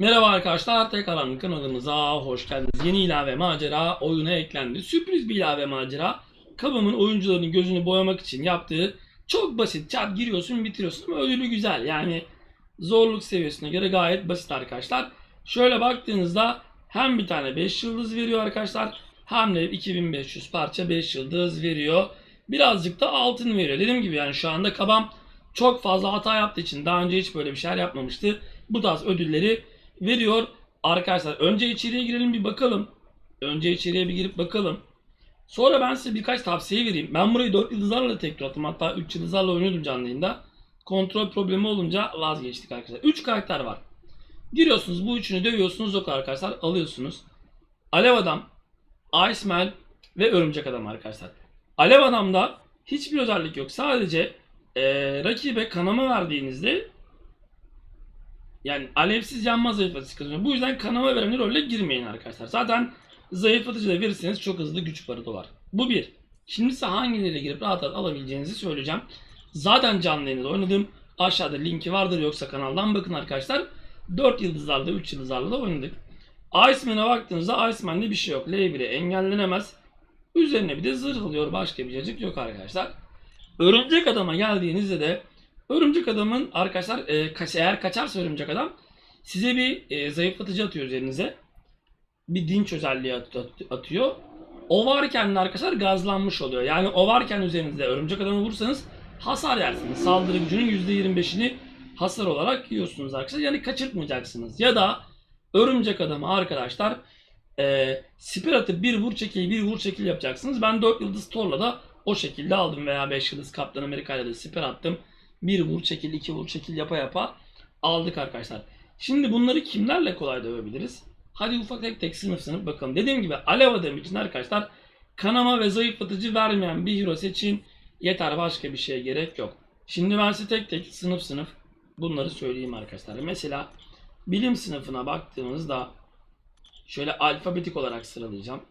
Merhaba arkadaşlar, tekrardan kanalımıza hoş geldiniz. Yeni ilave macera oyuna eklendi. Sürpriz bir ilave macera. Kabımın oyuncuların gözünü boyamak için yaptığı çok basit. Çat giriyorsun bitiriyorsun ama ödülü güzel. Yani zorluk seviyesine göre gayet basit arkadaşlar. Şöyle baktığınızda hem bir tane 5 yıldız veriyor arkadaşlar. Hem de 2500 parça 5 yıldız veriyor. Birazcık da altın veriyor. Dediğim gibi yani şu anda kabam çok fazla hata yaptığı için daha önce hiç böyle bir şeyler yapmamıştı. Bu tarz ödülleri veriyor. Arkadaşlar önce içeriye girelim bir bakalım. Önce içeriye bir girip bakalım. Sonra ben size birkaç tavsiye vereyim. Ben burayı 4 yıldızlarla tekrar attım. Hatta 3 yıldızlarla oynuyordum canlı yayında. Kontrol problemi olunca vazgeçtik arkadaşlar. 3 karakter var. Giriyorsunuz bu üçünü dövüyorsunuz yok arkadaşlar alıyorsunuz. Alev Adam, Iceman ve Örümcek Adam arkadaşlar. Alev Adam'da hiçbir özellik yok. Sadece eee rakibe kanama verdiğinizde yani alevsiz yanma zayıflatıcı kazanıyor. Bu yüzden kanama veren rolle girmeyin arkadaşlar. Zaten zayıflatıcı da verirseniz çok hızlı güç barı dolar. Bu bir. Şimdi size hangileriyle girip rahat rahat alabileceğinizi söyleyeceğim. Zaten canlı yayında oynadım. Aşağıda linki vardır yoksa kanaldan bakın arkadaşlar. 4 yıldızlarla 3 yıldızlarla da oynadık. Iceman'a baktığınızda Iceman'de bir şey yok. L1'e engellenemez. Üzerine bir de zırh alıyor. Başka bir cacık yok arkadaşlar. Örümcek adama geldiğinizde de Örümcek adamın arkadaşlar e, kaç, eğer kaçarsa örümcek adam size bir e, zayıflatıcı atıyor üzerinize. Bir dinç özelliği at- at- atıyor. O varken arkadaşlar gazlanmış oluyor. Yani o varken üzerinizde örümcek adamı vursanız hasar yersiniz. Saldırı gücünün %25'ini hasar olarak yiyorsunuz arkadaşlar. Yani kaçırtmayacaksınız. Ya da örümcek adamı arkadaşlar e, siper atıp bir vur çekil bir vur çekil yapacaksınız. Ben 4 yıldız Thor'la da o şekilde aldım veya 5 yıldız Kaptan Amerika'yla da siper attım. Bir vur çekil, iki vur çekil yapa yapa aldık arkadaşlar. Şimdi bunları kimlerle kolay dövebiliriz? Hadi ufak tek tek sınıf sınıf bakalım. Dediğim gibi alev adam için arkadaşlar kanama ve zayıflatıcı vermeyen bir hero seçin. Yeter başka bir şeye gerek yok. Şimdi ben size tek tek sınıf sınıf bunları söyleyeyim arkadaşlar. Mesela bilim sınıfına baktığımızda şöyle alfabetik olarak sıralayacağım.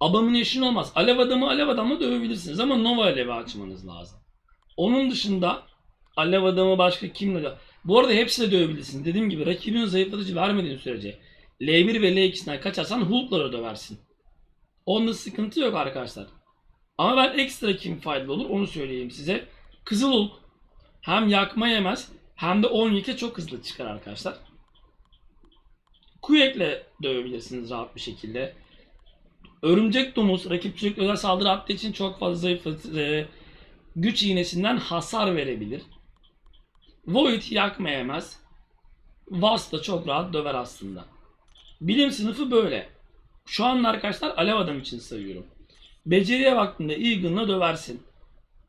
Abomination olmaz. Alev adamı alev adamla dövebilirsiniz ama Nova alevi açmanız lazım. Onun dışında alev adamı başka kimle dö- Bu arada hepsiyle dövebilirsiniz. Dediğim gibi rakibin zayıflatıcı vermediğin sürece L1 ve L2'sinden kaçarsan Hulk'lara döversin. Onda sıkıntı yok arkadaşlar. Ama ben ekstra kim faydalı olur onu söyleyeyim size. Kızıl Hulk hem yakma yemez hem de 10 yike çok hızlı çıkar arkadaşlar. Kuyek'le dövebilirsiniz rahat bir şekilde. Örümcek domuz rakip sürekli özel saldırı attığı için çok fazla e, güç iğnesinden hasar verebilir. Void yakmayamaz. Wasp da çok rahat döver aslında. Bilim sınıfı böyle. Şu an arkadaşlar alev adam için sayıyorum. Beceriye baktığında Eagle'la döversin.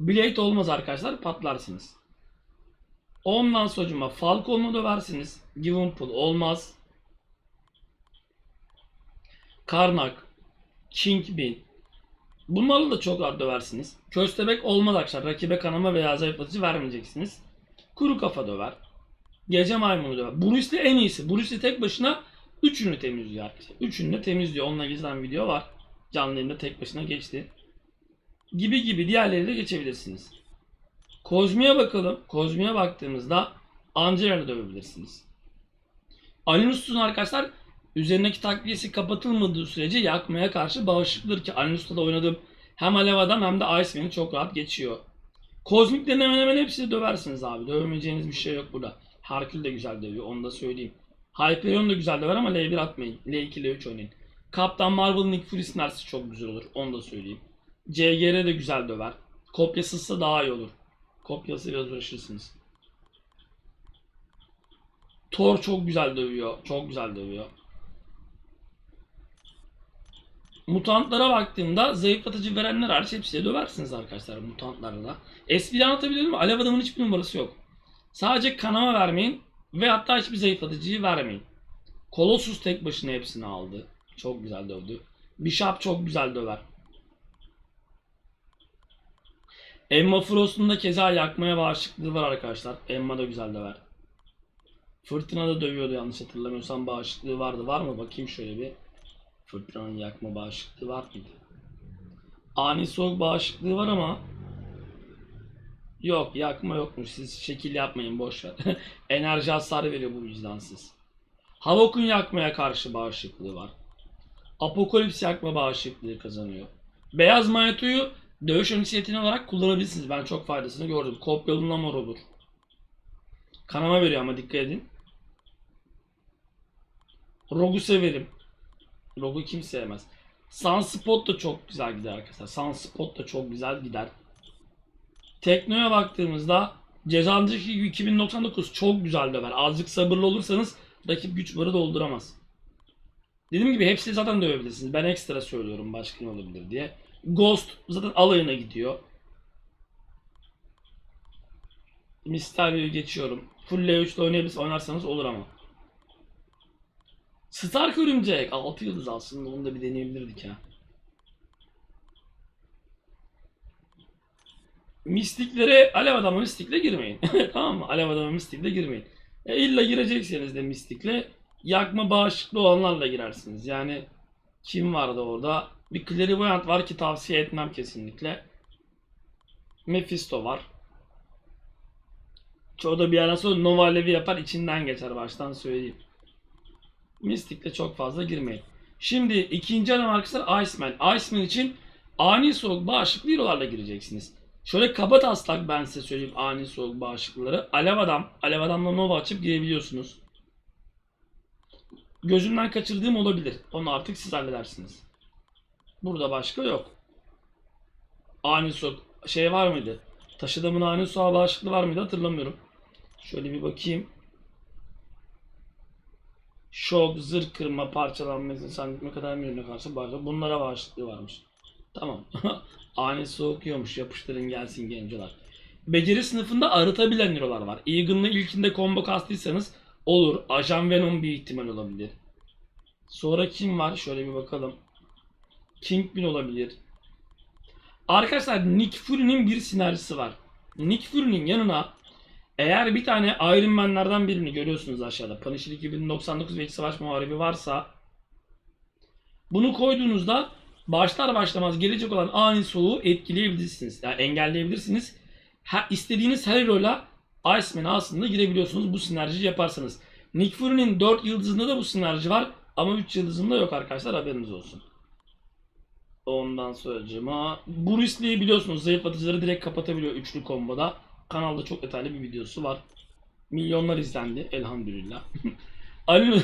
Blade olmaz arkadaşlar patlarsınız. Ondan sonucuma Falcon'la döversiniz. Given Pull olmaz. Karnak, Kingpin. Bunlarla da çok rahat döversiniz. Köstebek olmaz arkadaşlar. Rakibe kanama veya zayıflatıcı vermeyeceksiniz. Kuru kafa döver. Gece maymunu döver. Bruce Lee en iyisi. Bruce Lee tek başına üçünü temizliyor arkadaşlar. Üçünü de temizliyor. Onunla gizlen video var. Canlı yayında tek başına geçti. Gibi gibi diğerleri de geçebilirsiniz. Kozmi'ye bakalım. Kozmi'ye baktığımızda Angela'yla dövebilirsiniz. Alinus'un arkadaşlar üzerindeki takviyesi kapatılmadığı sürece yakmaya karşı bağışıklıdır ki Alinus'ta da oynadığım hem Alev Adam hem de Iceman'i çok rahat geçiyor. Kozmiklerin hemen hemen hepsini döversiniz abi. Dövmeyeceğiniz bir şey yok burada. Herkül de güzel dövüyor onu da söyleyeyim. Hyperion da güzel döver ama L1 atmayın. L2 L3 oynayın. Kaptan Marvel Nick Fury sinersi çok güzel olur. Onu da söyleyeyim. CGR de güzel döver. Kopyasızsa daha iyi olur. Kopyası biraz uğraşırsınız. Thor çok güzel dövüyor. Çok güzel dövüyor. Mutantlara baktığımda zayıflatıcı verenler hariç hepsiyle döversiniz arkadaşlar mutantlarla da. Espri anlatabiliyor muyum? Alev adamın hiçbir numarası yok. Sadece kanama vermeyin ve hatta hiçbir zayıflatıcıyı vermeyin. Colossus tek başına hepsini aldı. Çok güzel dövdü. Bishop çok güzel döver. Emma Frost'un da keza yakmaya bağışıklığı var arkadaşlar. Emma da güzel döver. Fırtına da dövüyordu yanlış hatırlamıyorsam bağışıklığı vardı. Var mı? Bakayım şöyle bir. Fırtınanın yakma bağışıklığı var mıydı? Ani soğuk bağışıklığı var ama Yok yakma yokmuş. Siz şekil yapmayın boş ver. Enerji hasarı veriyor bu vicdansız. Havok'un yakmaya karşı bağışıklığı var. Apokalips yakma bağışıklığı kazanıyor. Beyaz Mayato'yu dövüş öncesi olarak kullanabilirsiniz. Ben çok faydasını gördüm. Kopyalı Namoro'dur. Kanama veriyor ama dikkat edin. Rogu severim. Rogu kim sevmez. Sunspot da çok güzel gider arkadaşlar. Sunspot da çok güzel gider. Tekno'ya baktığımızda Cezandaki gibi 2099 çok güzel döver. Azıcık sabırlı olursanız rakip güç barı dolduramaz. Dediğim gibi hepsini zaten dövebilirsiniz. Ben ekstra söylüyorum başka ne olabilir diye. Ghost zaten alayına gidiyor. Mysterio'yu geçiyorum. Full L3 ile oynayabilirsiniz oynarsanız olur ama. Stark Örümcek 6 yıldız aslında onu da bir deneyebilirdik ya. Mistiklere Alev Adam'a mistikle girmeyin. tamam mı? Alev Adam'a mistikle girmeyin. E illa girecekseniz de mistikle yakma bağışıklı olanlarla girersiniz. Yani kim vardı orada? Bir Clairvoyant var ki tavsiye etmem kesinlikle. Mephisto var. Çoğu da bir ara sonra Nova Alevi yapar içinden geçer baştan söyleyeyim. Mystic'le çok fazla girmeyin. Şimdi ikinci adam arkadaşlar Iceman. Iceman için ani soğuk bağışıklı hero'larla gireceksiniz. Şöyle kaba taslak ben size söyleyeyim ani soğuk bağışıklıları. Alev adam, alev adamla Nova açıp girebiliyorsunuz. Gözümden kaçırdığım olabilir. Onu artık siz halledersiniz. Burada başka yok. Ani soğuk şey var mıydı? Taşıdığımın ani soğuk bağışıklığı var mıydı hatırlamıyorum. Şöyle bir bakayım. Şok, zırh kırma, parçalanma, insan ne kadar milyona karşı bağışıklı. Bunlara bağışıklığı varmış. Tamam. Ani soğuk yiyormuş. Yapıştırın gelsin gencolar. Beceri sınıfında arıtabilen hero'lar var. Eagle'la ilkinde combo kastıysanız olur. Ajan Venom bir ihtimal olabilir. Sonra kim var? Şöyle bir bakalım. Kingpin olabilir. Arkadaşlar Nick Fury'nin bir sinerjisi var. Nick Fury'nin yanına eğer bir tane Iron Man'lerden birini görüyorsunuz aşağıda. Punisher 2099 ve İç Savaş Muharebi varsa bunu koyduğunuzda başlar başlamaz gelecek olan ani soğuğu etkileyebilirsiniz. Yani engelleyebilirsiniz. Ha, istediğiniz her hero'yla Iceman'a aslında girebiliyorsunuz bu sinerji yaparsanız. Nick Fury'nin 4 yıldızında da bu sinerji var ama 3 yıldızında yok arkadaşlar haberiniz olsun. Ondan sonra Bruce Lee'yi biliyorsunuz zayıflatıcıları direkt kapatabiliyor üçlü komboda. Kanalda çok detaylı bir videosu var. Milyonlar izlendi elhamdülillah. Ali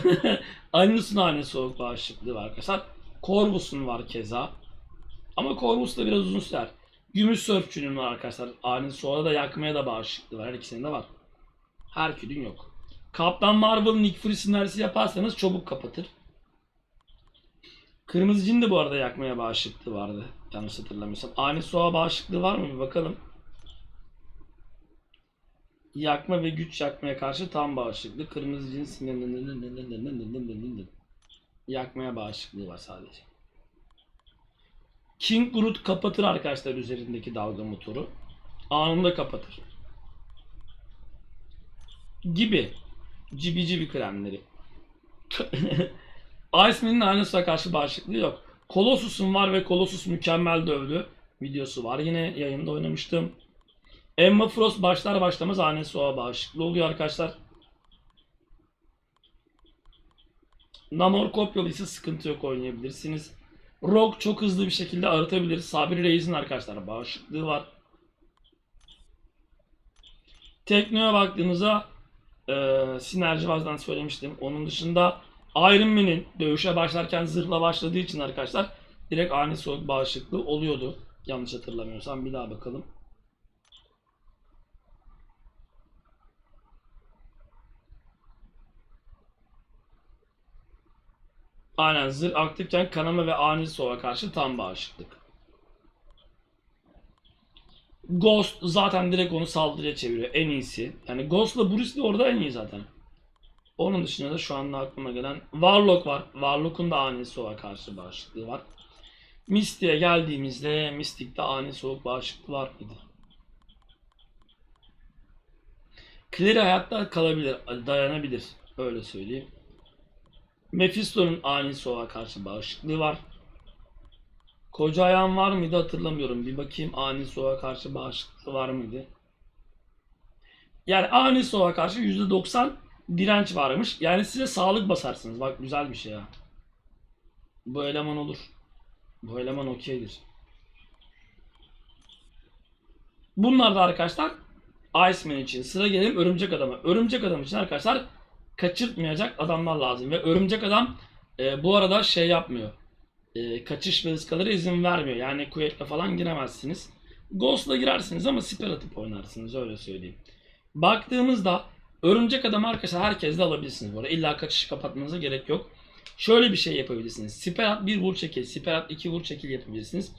Alinus'un hane soğuk bağışıklığı var arkadaşlar. Corvus'un var keza. Ama Corvus da biraz uzun sürer. Gümüş Sörfçü'nün var arkadaşlar. Ani sonra da yakmaya da bağışıklığı var. Her ikisinin de var. Herkül'ün yok. Kaptan Marvel Nick Fury sinerjisi yaparsanız çabuk kapatır. Kırmızı Cin de bu arada yakmaya bağışıklığı vardı. Yanlış hatırlamıyorsam. Ani soğa bağışıklığı var mı bir bakalım. Yakma ve güç yakmaya karşı tam bağışıklığı. Kırmızı Cin sinirlenir. Yakmaya bağışıklığı var sadece. King Groot kapatır arkadaşlar üzerindeki dalga motoru. Anında kapatır. Gibi. Cibi cibi kremleri. Iceman'in aynısına karşı bağışıklığı yok. Colossus'un var ve Colossus mükemmel dövdü. Videosu var. Yine yayında oynamıştım. Emma Frost başlar başlamaz ani soğuğa bağışıklı oluyor arkadaşlar. Namor kopyalı ise sıkıntı yok oynayabilirsiniz. Rogue çok hızlı bir şekilde arıtabilir. Sabri Reis'in arkadaşlar bağışıklığı var. Tekno'ya baktığınızda e, sinerji bazdan söylemiştim. Onun dışında Iron Man'in dövüşe başlarken zırhla başladığı için arkadaşlar direkt ani soğuk bağışıklığı oluyordu. Yanlış hatırlamıyorsam bir daha bakalım. Aynen zırh aktifken kanama ve ani soğuğa karşı tam bağışıklık. Ghost zaten direkt onu saldırıya çeviriyor en iyisi. Yani Ghost'la Bruce de orada en iyi zaten. Onun dışında da şu anda aklıma gelen Warlock var. Warlock'un da ani soğuğa karşı bağışıklığı var. Mystic'e geldiğimizde Mystic'te ani soğuk bağışıklığı var mıydı? Clary hayatta kalabilir, dayanabilir. Öyle söyleyeyim. Mephisto'nun ani soğuğa karşı bağışıklığı var. Koca ayağın var mıydı hatırlamıyorum. Bir bakayım ani soğuğa karşı bağışıklığı var mıydı? Yani ani soğuğa karşı %90 direnç varmış. Yani size sağlık basarsınız. Bak güzel bir şey ya. Bu eleman olur. Bu eleman okeydir. Bunlar da arkadaşlar Iceman için. Sıra gelelim Örümcek Adam'a. Örümcek Adam için arkadaşlar kaçırtmayacak adamlar lazım. Ve Örümcek Adam e, bu arada şey yapmıyor. E, kaçış ve ıskalara izin vermiyor. Yani Quake'le falan giremezsiniz. Ghost'la girersiniz ama siper atıp oynarsınız öyle söyleyeyim. Baktığımızda Örümcek Adam arkadaşlar herkes de alabilirsiniz bu arada. İlla kaçışı kapatmanıza gerek yok. Şöyle bir şey yapabilirsiniz. Siper at 1 vur çekil, siper at 2 vur çekil yapabilirsiniz.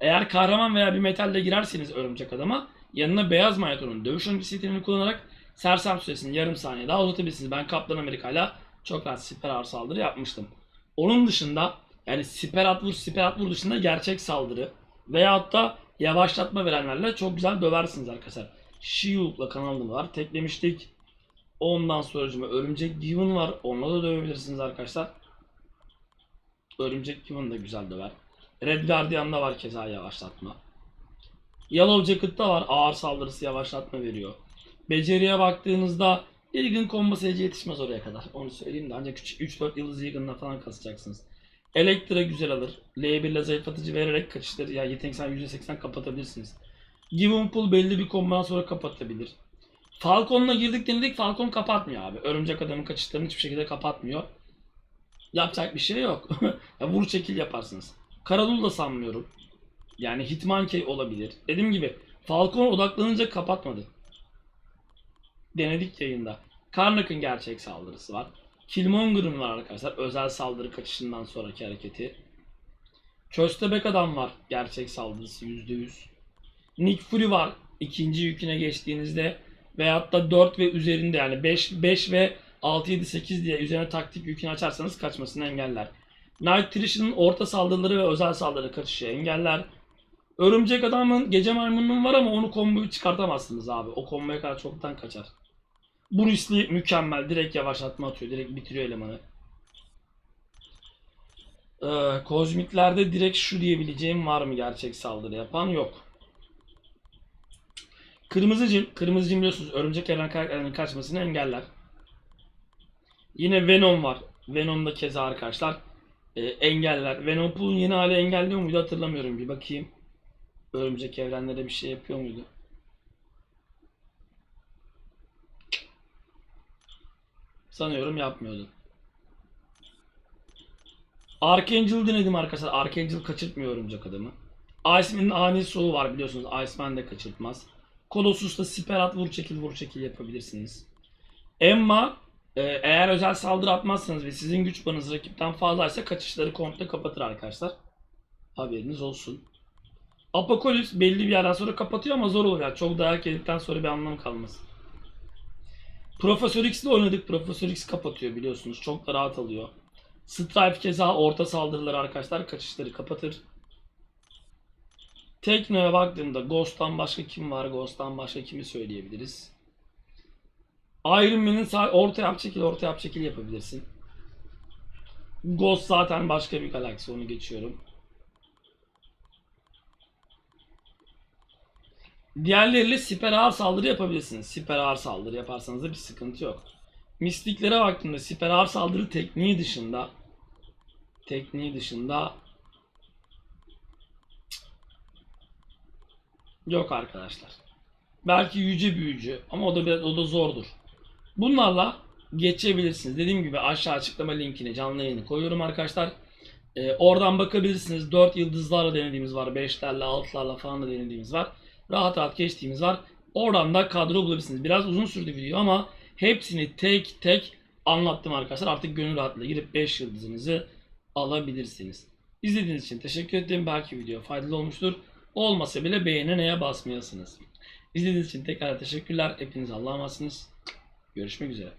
Eğer kahraman veya bir metalle girerseniz Örümcek Adam'a yanına beyaz manyetonun dövüş öncesi kullanarak sersem süresini yarım saniye daha uzatabilirsiniz. Ben Kaptan Amerika'yla çok rahat siper ağır saldırı yapmıştım. Onun dışında yani siper at vur siper at vur dışında gerçek saldırı veyahut da yavaşlatma verenlerle çok güzel döversiniz arkadaşlar. Shield'la kanalım var. Teklemiştik. Ondan sonra Örümcek Given var. Onunla da dövebilirsiniz arkadaşlar. Örümcek Given da güzel döver. Red Guardian'da var keza yavaşlatma. Yellow Jacket'ta var ağır saldırısı yavaşlatma veriyor. Beceriye baktığınızda Egan combo sayıcı yetişmez oraya kadar. Onu söyleyeyim de ancak 3-4 yıldız Egan'la falan kasacaksınız. Elektra güzel alır. L1 ile zayıflatıcı vererek kaçışları ya yeteneksel %80 kapatabilirsiniz. Given Pull belli bir kombodan sonra kapatabilir. Falcon'la girdik denedik Falcon kapatmıyor abi. Örümcek adamın kaçışlarını hiçbir şekilde kapatmıyor. Yapacak bir şey yok. ya vur çekil yaparsınız. Karadul da sanmıyorum. Yani Hitmonkey olabilir. Dediğim gibi Falcon odaklanınca kapatmadı. Denedik yayında. Karnak'ın gerçek saldırısı var. Killmonger'ın var arkadaşlar. Özel saldırı kaçışından sonraki hareketi. Köstebek adam var. Gerçek saldırısı %100. Nick Fury var. İkinci yüküne geçtiğinizde veyahut da 4 ve üzerinde yani 5, 5 ve 6, 7, 8 diye üzerine taktik yükünü açarsanız kaçmasını engeller. Night Thrasher'ın orta saldırıları ve özel saldırı kaçışı engeller. Örümcek adamın gece maymununun var ama onu komboyu çıkartamazsınız abi. O komboya kadar çoktan kaçar. Bruce Lee mükemmel. Direkt yavaşlatma atıyor. Direkt bitiriyor elemanı. Ee, kozmiklerde direkt şu diyebileceğim var mı gerçek saldırı yapan? Yok. Kırmızı cin, kırmızı cin biliyorsunuz örümcek evren kaçmasını engeller. Yine Venom var. Venom da keza arkadaşlar e, engeller. Venom Pool'un yeni hali engelliyor muydu hatırlamıyorum bir bakayım. Örümcek evrenlere bir şey yapıyor muydu? Sanıyorum yapmıyordu. Archangel denedim arkadaşlar. Archangel kaçırtmıyor örümcek adamı. Iceman'ın ani soğu var biliyorsunuz. Iceman de kaçırtmaz. Colossus'ta siper at vur çekil vur çekil yapabilirsiniz. Emma e, eğer özel saldırı atmazsanız ve sizin güç banınız rakipten fazlaysa kaçışları komple kapatır arkadaşlar. Haberiniz olsun. Apokolips belli bir yerden sonra kapatıyor ama zor olur yani. Çok dayak yedikten sonra bir anlam kalmaz. Profesör X'le oynadık. Profesör X kapatıyor biliyorsunuz. Çok da rahat alıyor. Strife keza orta saldırıları arkadaşlar kaçışları kapatır. Tekno'ya baktığımda Ghost'tan başka kim var? Ghost'tan başka kimi söyleyebiliriz? Iron Man'in orta yap çekil orta yap çekil yapabilirsin. Ghost zaten başka bir galaksi onu geçiyorum. Diğerleriyle siper ağır saldırı yapabilirsiniz. Siper ağır saldırı yaparsanız da bir sıkıntı yok. Mistiklere baktığımda siper ağır saldırı tekniği dışında tekniği dışında yok arkadaşlar. Belki yüce büyücü ama o da biraz o da zordur. Bunlarla geçebilirsiniz. Dediğim gibi aşağı açıklama linkini canlı yayını koyuyorum arkadaşlar. Ee, oradan bakabilirsiniz. 4 yıldızlarla denediğimiz var. 5'lerle 6'larla falan da denediğimiz var. Rahat rahat geçtiğimiz var. Oradan da kadro bulabilirsiniz. Biraz uzun sürdü video ama hepsini tek tek anlattım arkadaşlar. Artık gönül rahatlığıyla girip 5 yıldızınızı alabilirsiniz. İzlediğiniz için teşekkür ederim. Belki video faydalı olmuştur. Olmasa bile beğene neye basmayasınız. İzlediğiniz için tekrar teşekkürler. Hepiniz Allah'a emanetsiniz. Görüşmek üzere.